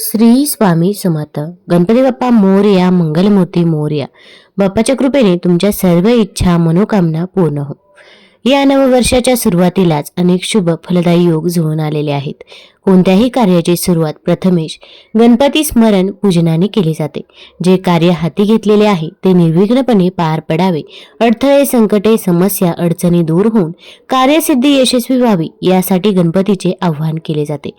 श्री स्वामी समर्थ. गणपती बाप्पा मोरया मंगलमूर्ती मोर्या. बाप्पाच्या कृपेने तुमच्या सर्व इच्छा मनोकामना पूर्ण हो. या नववर्षाच्या सुरुवातीलाच अनेक शुभ फलदायी योग जुळून आलेले आहेत. कोणत्याही कार्याची सुरुवात प्रथमेश गणपती स्मरण पूजनाने केली जाते. जे कार्य हाती घेतलेले आहे ते निर्विघ्नपणे पार पडावे. अडथळे संकटे समस्या अडचणी दूर होऊन कार्यसिद्धी यशस्वी व्हावी यासाठी गणपतीचे आव्हान केले जाते.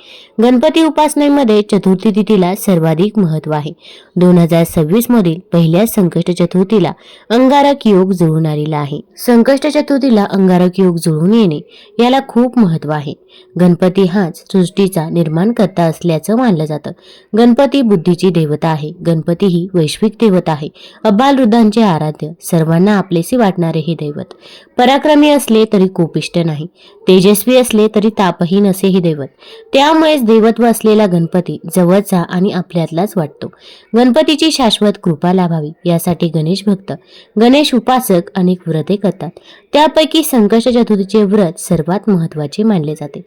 गणपती उपासनेमध्ये चतुर्थी तिथीला सर्वाधिक महत्त्व आहे. दोन हजार सव्वीस मधील पहिल्या संकष्ट चतुर्थीला अंगारक योग जुळून आलेला आहे. संकष्ट चतुर्थीला अंगारक योग जुळून येणे याला खूप महत्त्व आहे. गणपती हाच सृष्टीचा निर्माण करता असल्याचं मानलं जातं. गणपती बुद्धीची देवता आहे. गणपती ही वैश्विक देवता आहे. अबालवृद्धांचे आराध्य सर्वांना आपलेसे वाटणारे हे दैवत. पराक्रमी असले तरी कोपिष्ट नाही. तेजस्वी असले तरी तापहीन असे हे दैवत. त्यामुळेच देवत्व असलेला गणपती जवळचा आणि आपल्यातलाच वाटतो. गणपतीची शाश्वत कृपा लाभावी यासाठी गणेश भक्त गणेश उपासक अनेक व्रते करतात. त्यापैकी संकष्ट चतुर्थीचे व्रत सर्वात महत्त्वाचे मानले जाते.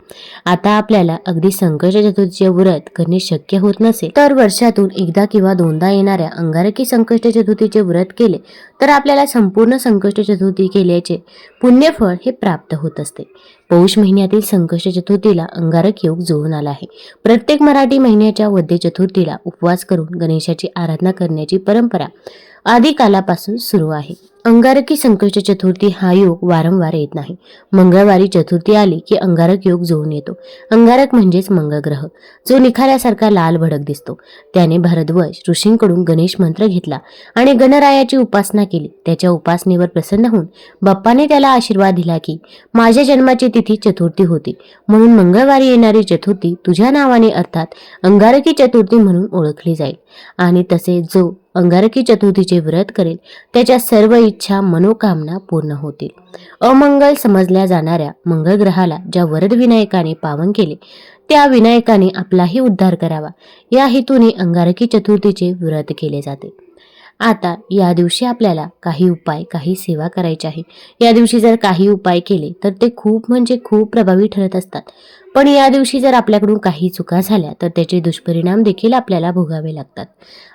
आता आपल्याला अगदी संकष्ट चतुर्थीचे व्रत करणे शक्य होत नसेल तर वर्षातून एकदा किंवा दोनदा येणाऱ्या अंगारकी संकष्ट चतुर्थीचे व्रत केले तर आपल्याला संपूर्ण संकष्ट चतुर्थी केल्याचे पुण्यफळ हे प्राप्त होत असते. पौष महिन्यातील संकष्ट चतुर्थीला अंगारक योग जुळून आला आहे. प्रत्येक मराठी महिन्याच्या वद्य चतुर्थीला उपवास करून गणेशाची आराधना करण्याची परंपरा आदिकालापासून सुरू आहे. अंगारकी संकष्ट चतुर्थी हा योग वारंवार येत नाही. मंगळवारी चतुर्थी आली की अंगारक योग जुळून येतो. अंगारक म्हणजेच मंगळग्रह जो निखाऱ्यासारखा लाल भडक दिसतो. त्याने भरद्वज ऋषींकडून गणेश मंत्र घेतला आणि गणरायाची उपासना केली. त्याच्या उपासनेवर प्रसन्न होऊन बाप्पाने त्याला आशीर्वाद दिला की माझ्या जन्माची तिथी चतुर्थी होती. म्हणून मंगळवारी येणारी चतुर्थी तुझ्या नावाने अर्थात अंगारकी चतुर्थी म्हणून ओळखली जाईल. आणि तसे जो अंगारकी चतुर्थीचे व्रत करेल त्याच्या सर्व इच्छा मनोकामना पूर्ण होतील. अमंगल समजल्या जाणाऱ्या मंगळ ग्रहाला ज्या वरद विनायकाने पावन केले त्या विनायकाने आपलाही उद्धार करावा. या हेतूने अंगारकी चतुर्थीचे व्रत केले जाते. आता या दिवशी आपल्याला काही उपाय काही सेवा करायची आहे. या दिवशी जर काही उपाय केले तर ते खूप म्हणजे खूप प्रभावी ठरत असतात. पण या दिवशी जर आपल्याकडून काही चुका झाल्या तर त्याचे दुष्परिणाम देखील आपल्याला भोगावे लागतात.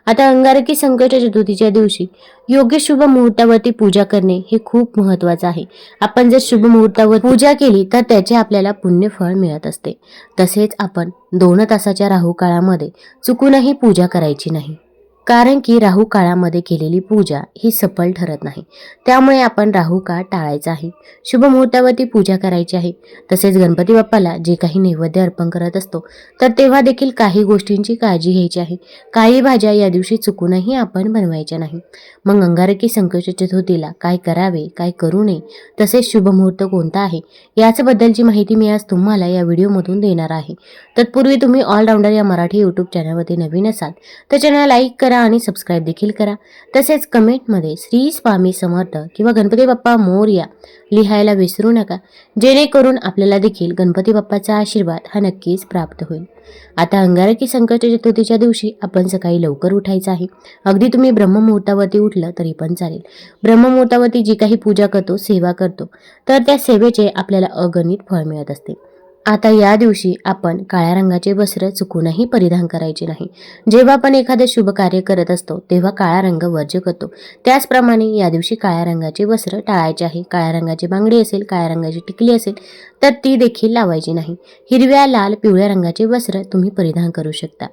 आता अंगारकी संकट चतुर्थीच्या दिवशी योग्य शुभ मुहूर्तावरती पूजा करणे हे खूप महत्वाचं आहे. आपण जर शुभ मुहूर्तावर पूजा केली तर त्याचे आपल्याला पुण्य फळ मिळत असते. तसेच आपण दोन तासाच्या राहू काळामध्ये चुकूनही पूजा करायची नाही. कारण की राहू काळामध्ये केलेली पूजा ही सफल ठरत नाही. त्यामुळे आपण राहू काळ टाळायचा आहे. शुभ मुहूर्तावरती पूजा करायची आहे. तसेच गणपती बाप्पाला जे काही नैवेद्य अर्पण करत असतो तर तेव्हा देखील काही गोष्टींची काळजी घ्यायची आहे. काही भाज्या या दिवशी चुकूनही आपण बनवायच्या नाही. मग अंगारकी संकट चतुर्थीला काय करावे काय करू नये तसेच शुभ मुहूर्त कोणता आहे याचबद्दलची माहिती मी आज तुम्हाला या व्हिडिओमधून देणार आहे. तत्पूर्वी तुम्ही ऑलराऊंडर या मराठी यूट्यूब चॅनलवरती नवीन असाल तर चॅनल लाईक करा आणि सबस्क्राईब देखील करा. तसेच कमेंटमध्ये श्री स्वामी समर्थ किंवा गणपती बाप्पा मोर्या लिहायला विसरू नका. जेणेकरून आपल्याला देखील गणपती बाप्पाचा आशीर्वाद हा नक्कीच प्राप्त होईल. आता अंगारकी संकट चतुर्थीच्या दिवशी आपण सकाळी लवकर उठायचं आहे. अगदी तुम्ही ब्रह्ममुहूर्तावरती उठलं तरी पण चालेल. ब्रह्ममुहूर्तावरती जी काही पूजा करतो सेवा करतो तर त्या सेवेचे आपल्याला अगणित फळ मिळत असते. आता या दिवशी आपण काळ्या रंगाचे वस्त्र चुकूनही परिधान करायचे नाही. जेव्हा आपण एखादं शुभ कार्य करत असतो तेव्हा काळा रंग वर्ज्य करतो. त्याचप्रमाणे या दिवशी काळ्या रंगाचे वस्त्र टाळायचे आहे. काळ्या रंगाची बांगडी असेल काळ्या रंगाची टिकली असेल तर ती देखील लावायची नाही. हिरव्या लाल पिवळ्या रंगाचे वस्त्र तुम्ही परिधान करू शकता.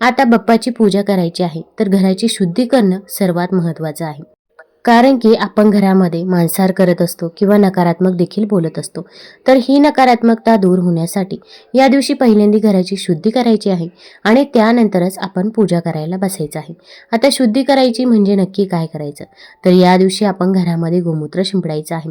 आता बाप्पाची पूजा करायची आहे तर घराची शुद्धी करणं सर्वात महत्त्वाचं आहे. कारण की आपण घरामध्ये मांसाहार करत असतो किंवा नकारात्मक देखील बोलत असतो. तर ही नकारात्मकता दूर होण्यासाठी या दिवशी पहिल्यांदी घराची शुद्धी करायची आहे आणि त्यानंतरच आपण पूजा करायला बसायचं आहे. आता शुद्धी करायची म्हणजे नक्की काय करायचं? तर या दिवशी आपण घरामध्ये गोमूत्र शिंपडायचं आहे.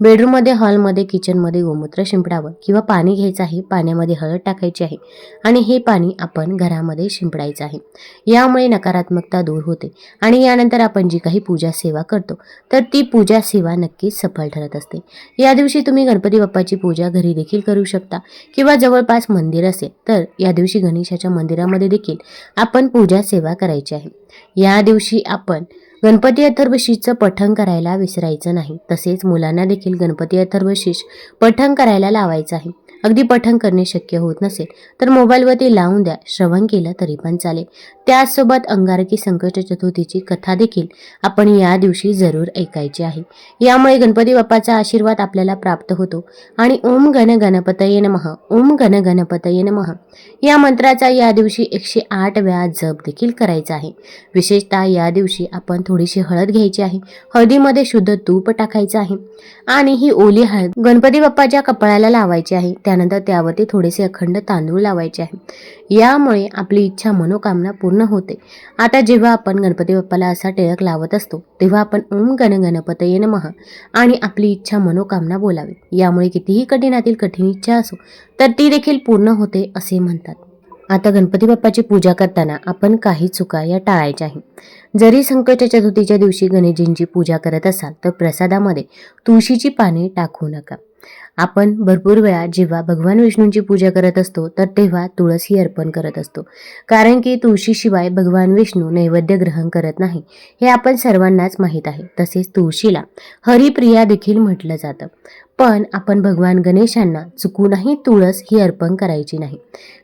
बेडरूममध्ये हॉलमध्ये किचनमध्ये गोमूत्र शिंपडावं किंवा पाणी घ्यायचं आहे पाण्यामध्ये हळद टाकायची आहे आणि हे पाणी आपण घरामध्ये शिंपडायचं आहे. यामुळे नकारात्मकता दूर होते आणि यानंतर आपण जी काही पूजा सेवा करतो तर ती पूजा सेवा नक्कीच सफल ठरत असते. या दिवशी तुम्ही गणपती बाप्पाची पूजा घरी देखील करू शकता किंवा जवळपास मंदिर असेल तर या दिवशी गणेशाच्या मंदिरामध्ये देखील आपण पूजा सेवा करायची आहे. या दिवशी आपण गणपती अथर्वशीचं पठण करायला विसरायचं नाही. तसेच मुलांना देखील गणपती अथर्वशीष पठण करायला लावायचं आहे. अगदी पठण करणे शक्य होत नसेल तर मोबाईलवरती लावून द्या. श्रवण केलं तरी पण चालेल. त्याचसोबत अंगारकी संकट चतुर्थीची कथा देखील आपण या दिवशी जरूर ऐकायची आहे. यामुळे गणपती बाप्पाचा आशीर्वाद आपल्याला प्राप्त होतो. आणि ओम गण गणपतये नमः ओम गण गणपतये नमः. या मंत्राचा या दिवशी एकशे आठ वेळा जप देखील करायचा आहे. विशेषतः या दिवशी आपण थोडीशी हळद घ्यायची आहे. हळदीमध्ये शुद्ध तूप टाकायचं आहे. आणि ही ओली हळद गणपती बाप्पाच्या कपाळाला लावायची आहे. त्यानंतर त्यावरती थोडेसे अखंड तांदूळ लावायचे आहे. यामुळे आपली इच्छा मनोकामना पूर्ण होते. आता जेव्हा आपण गणपती बाप्पाला असा टिळक लावत असतो तेव्हा आपण ओम गण गणपतये नमः आणि आपली इच्छा मनोकामना बोलावी. यामुळे कितीही कठीणातील कठीण इच्छा असो तर ती देखील पूर्ण होते असे म्हणतात. आता गणपती बाप्पाची पूजा करताना आपण काही चुका या टाळायच्या आहे जरी संकट चतुर्थीच्या दिवशी गणेशजींची पूजा करत असाल तर प्रसादामध्ये तुळशीची पाने टाकू नका. आपण भरपूर वेळा जेव्हा भगवान विष्णूंची पूजा करत असतो तर तेव्हा तुळस ही अर्पण करत असतो. कारण की तुळशीशिवाय भगवान विष्णू नैवेद्य ग्रहण करत नाही हे आपण सर्वांनाच माहीत आहे तसेच तुळशीला हरिप्रिया देखील म्हटलं जातं. पण आपण भगवान गणेशांना चुकूनही तुळस ही अर्पण करायची नाही.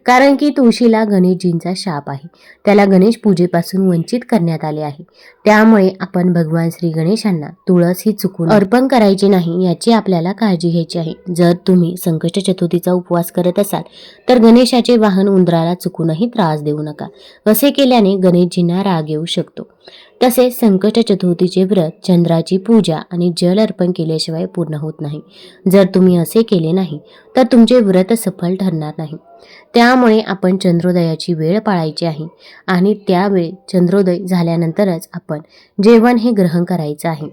कारण की तुळशीला गणेशजींचा शाप आहे. त्याला गणेश पूजेपासून वंचित करण्यात आले आहे. त्यामुळे आपण भगवान श्री गणेशांना तुळस ही चुकून अर्पण करायची नाही याची आपल्याला काळजी घ्यायची आहे. जर तुम्ही संकष्ट चतुर्थीचा उपवास करत असाल तर गणेशाचे वाहन उंदराला चुकूनही त्रास देऊ नका. असे केल्याने गणेशजींना राग येऊ शकतो. तसेच संकट चतुर्थीचे व्रत चंद्राची पूजा आणि जल अर्पण केल्याशिवाय पूर्ण होत नाही. जर तुम्ही असे केले नाही तर तुमचे व्रत सफल ठरणार नाही. त्यामुळे आपण चंद्रोदयाची वेळ पाळायची आहे आणि त्यावेळी चंद्रोदय झाल्यानंतरच आपण जेवण हे ग्रहण करायचं आहे.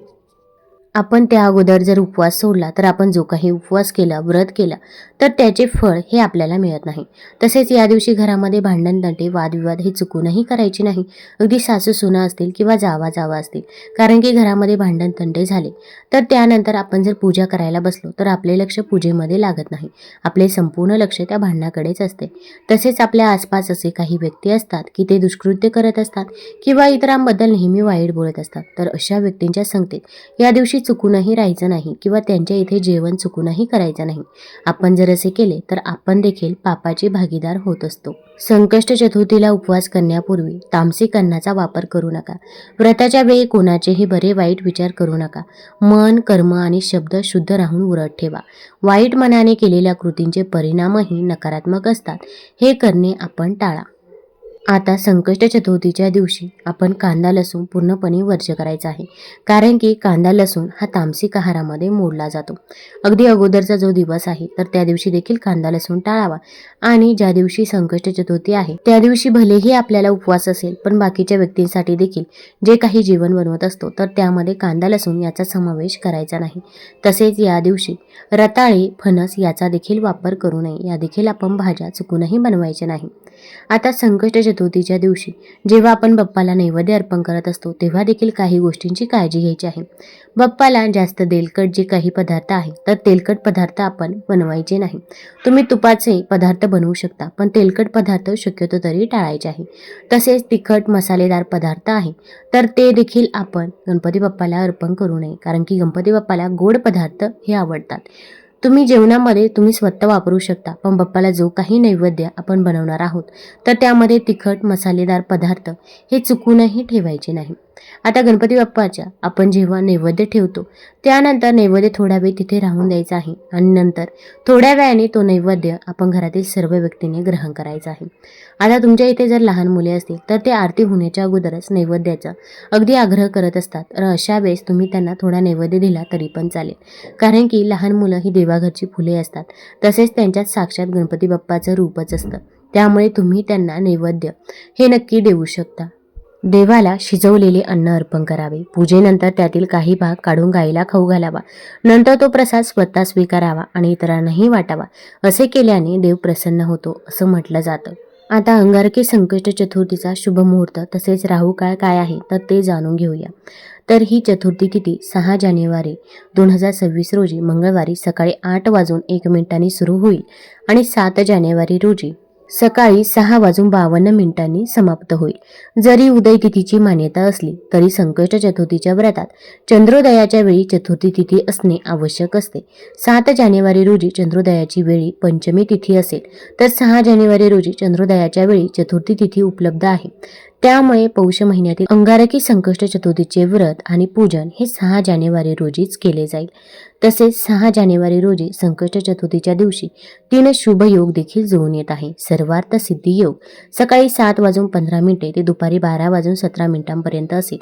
आपण त्या अगोदर जर उपवास सोडला तर आपण जो काही उपवास केला व्रत केला तर त्याचे फळ हे आपल्याला मिळत नाही. तसेच या दिवशी घरामध्ये भांडण तंटे वादविवाद हे चुकूनही करायचे नाही. अगदी सासू सुना असतील किंवा जावा जावा असतील कारण की घरामध्ये भांडण तंटे झाले तर त्यानंतर आपण जर पूजा करायला बसलो तर आपले लक्ष पूजेमध्ये लागत नाही. आपले संपूर्ण लक्ष त्या भांडणाकडेच असते. तसेच आपल्या आसपास असे काही व्यक्ती असतात की ते दुष्कृत्य करत असतात किंवा इतरांबद्दल नेहमी वाईट बोलत असतात. तर अशा व्यक्तींच्या संगतीत या दिवशी चुकूनही राहायचं नाही किंवा त्यांच्या इथे जेवण चुकूनही करायचं नाही. आपण जर असे केले तर आपण देखील पापाचे भागीदार होत असतो. संकष्ट चतुर्थीला उपवास करण्यापूर्वी तामसिक अन्नाचा वापर करू नका. व्रताच्या वेळी कोणाचेही बरे वाईट विचार करू नका. मन कर्म आणि शब्द शुद्ध राहून उरट ठेवा. वाईट मनाने केलेल्या कृतींचे परिणामही नकारात्मक असतात. हे करणे आपण टाळा. आता संकष्ट चतुर्थीच्या दिवशी आपण कांदा लसूण पूर्णपणे वर्ज्य करायचा आहे. कारण की कांदा लसूण हा तामसिक आहारामध्ये मोडला जातो. अगदी अगोदरचा जो दिवस आहे तर त्या दिवशी देखील कांदा लसूण टाळावा. आणि ज्या दिवशी संकष्ट चतुर्थी आहे त्या दिवशी भलेही आपल्याला उपवास असेल पण बाकीच्या व्यक्तींसाठी देखील जे काही जीवन बनवत असतो तर त्यामध्ये कांदा लसूण याचा समावेश करायचा नाही. तसेच या दिवशी रताळे फणस याचा देखील वापर करू नये. या देखील आपण भाज्या चुकूनही बनवायच्या नाही. आता संकष्ट चतुर्थीच्या दिवशी. जेव्हा आपण बाप्पाला नैवेद्य अर्पण करत असतो तेव्हा देखील काही गोष्टींची काळजी घ्यायची आहे. बाप्पाला जास्त तेलकट जे काही पदार्थ आहे तर तेलकट पदार्थ आपण बनवायचे नाही. तुम्ही तुपाचे पदार्थ बनवू शकता पण तेलकट पदार्थ शक्यतो तरी टाळायचे आहे. तसेच तिखट मसालेदार पदार्थ आहे तर ते देखील आपण गणपती बाप्पाला अर्पण करू नये कारण की गणपती बाप्पाला गोड पदार्थ हे आवडतात. तुम्ही जेवणामध्ये तुम्ही स्वतः वापरू शकता पण बाप्पाला जो काही नैवेद्य आपण बनवणार आहोत तर त्यामध्ये तिखट मसालेदार पदार्थ हे चुकूनही ठेवायचे नाही. आता गणपती बाप्पाच्या आपण जेव्हा नैवेद्य ठेवतो त्यानंतर नैवेद्य थोडा वेळ तिथे राहून द्यायचा आहे आणि नंतर थोड्या वेळाने तो नैवेद्य आपण घरातील सर्व व्यक्तीने ग्रहण करायचा आहे. आता तुमच्या इथे जर लहान मुले असतील तर ते आरती होण्याच्या अगोदरच नैवेद्याचा अगदी आग्रह करत असतात. तर अशा वेळेस तुम्ही त्यांना थोडा नैवेद्य दिला तरी पण चालेल. कारण की लहान मुलं ही देवाघरची फुले असतात. तसेच त्यांच्यात साक्षात गणपती बाप्पाचं रूपच असतं. त्यामुळे तुम्ही त्यांना नैवेद्य हे नक्की देऊ शकता. देवाला शिजवलेले अन्न अर्पण करावे. पूजेनंतर त्यातील काही भाग काढून गाईला खाऊ घालावा. नंतर तो प्रसाद स्वतः स्वीकारावा आणि इतरांनाही वाटावा. असे केल्याने देव प्रसन्न होतो असं म्हटलं जातं. आता अंगारकी संकष्ट चतुर्थीचा शुभ मुहूर्त तसेच राहू काळ काय आहे तर ते जाणून घेऊया. तर ही चतुर्थी तिथी सहा जानेवारी दोन हजार सव्वीस रोजी मंगळवारी सकाळी आठ वाजून एक मिनिटांनी सुरू होईल आणि सात जानेवारी रोजी सकाळी सहा वाजून बावन्न मिनिटांनी समाप्त होईल. जरी उदय तिथीची मान्यता असली तरी संकष्ट चतुर्थीच्या व्रतात चंद्रोदयाच्या वेळी चतुर्थी तिथी असणे आवश्यक असते. सात जानेवारी रोजी चंद्रोदयाची वेळी पंचमी तिथी असेल तर सहा जानेवारी रोजी चंद्रोदयाच्या वेळी चतुर्थी तिथी उपलब्ध आहे. त्यामुळे पौष महिन्यातील अंगारकी संकष्ट चतुर्थीचे व्रत आणि पूजन हे सहा जानेवारी रोजीच केले जाईल. तसेच सहा जानेवारी रोजी संकष्ट चतुर्थीच्या दिवशी तीन शुभ योग देखील जुळून येत आहे. सर्वार्थ सिद्धी योग सकाळी सात वाजून पंधरा मिनिटे ते दुपारी बारा वाजून सतरा मिनिटांपर्यंत असेल.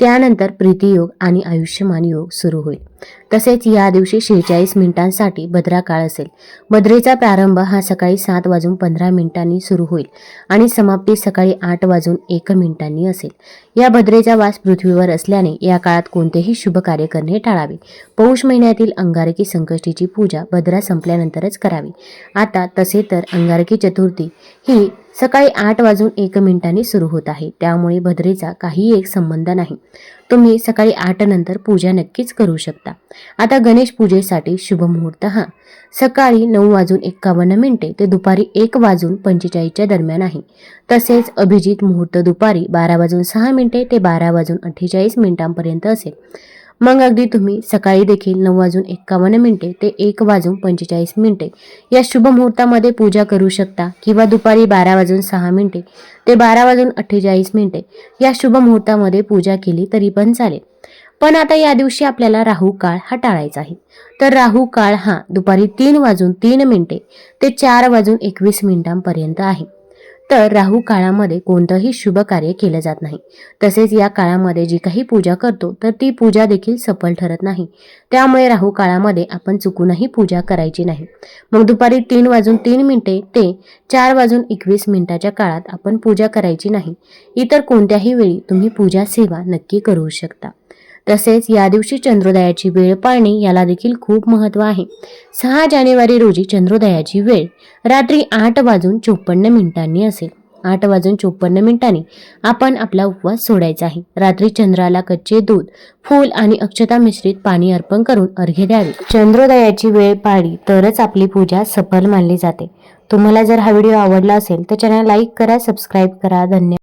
त्यानंतर प्रीतियोग आणि आयुष्यमान योग सुरू होईल. तसेच या दिवशी शेहेचाळीस मिनिटांसाठी भद्रा काळ असेल. भद्रेचा प्रारंभ हा सकाळी सात वाजून पंधरा मिनिटांनी सुरू होईल आणि समाप्ती सकाळी आठ वाजून एक मिनिटांनी असेल. या भद्रेचा वास पृथ्वीवर असल्याने या काळात कोणतेही शुभ कार्य करणे टाळावे. पौष महिन्यातील अंगारकी संकष्टीची पूजा भद्रा संपल्यानंतरच करावी. आता तसे तर अंगारकी चतुर्थी ही सकाळी आठ वाजून एक मिनिटांनी सुरू होत आहे. त्यामुळे भद्रेचा काही एक संबंध नाही. तुम्ही सकाळी आठ नंतर पूजा नक्कीच करू शकता. आता गणेश पूजेसाठी शुभ मुहूर्त हा. सकाळी नऊ वाजून एक्कावन्न मिनिटे ते दुपारी एक वाजून पंचेचाळीसच्या दरम्यान आहे. तसेच अभिजित मुहूर्त दुपारी बारा वाजून सहा मिनिटे ते बारा वाजून अठ्ठेचाळीस मिनिटांपर्यंत असेल. मग अगदी तुम्ही सकाळी देखील नऊ वाजून एक्कावन्न मिनिटे ते एक वाजून पंचेचाळीस मिनिटे या शुभ मुहूर्तामध्ये पूजा करू शकता किंवा दुपारी बारा वाजून सहा मिनिटे ते बारा वाजून अठ्ठेचाळीस मिनिटे या शुभ मुहूर्तामध्ये पूजा केली तरी पण चालेल. पण आता या दिवशी आपल्याला राहू काळ हा टाळायचा आहे. तर राहू काळ हा दुपारी तीन वाजून तीन मिनिटे ते चार वाजून एकवीस मिनिटांपर्यंत आहे. तर राहू काळामध्ये कोणतंही शुभ कार्य केलं जात नाही. तसेच या काळामध्ये जी काही पूजा करतो तर ती पूजा देखील सफल ठरत नाही. त्यामुळे राहू काळामध्ये आपण चुकूनही पूजा करायची नाही. मग दुपारी तीन वाजून तीन मिनिटे ते चार वाजून एकवीस मिनिटाच्या काळात आपण पूजा करायची नाही. इतर कोणत्याही वेळी तुम्ही पूजा सेवा नक्की करू शकता. तसेच या दिवशी चंद्रोदयाची वेळ पाळणे याला देखील खूप महत्त्व आहे. सहा जानेवारी रोजी चंद्रोदयाची वेळ रात्री आठ वाजून चोपन्न मिनिटांनी असेल. आठ वाजून चोपन्न मिनिटांनी आपण आपला उपवास सोडायचा आहे. रात्री चंद्राला कच्चे दूध फूल आणि अक्षता मिश्रित पाणी अर्पण करून अर्घ्य द्यावे. चंद्रोदयाची वेळ पाळली तरच आपली पूजा सफल मानली जाते. तुम्हाला जर हा व्हिडिओ आवडला असेल तर चॅनल लाईक करा सबस्क्राईब करा. धन्यवाद.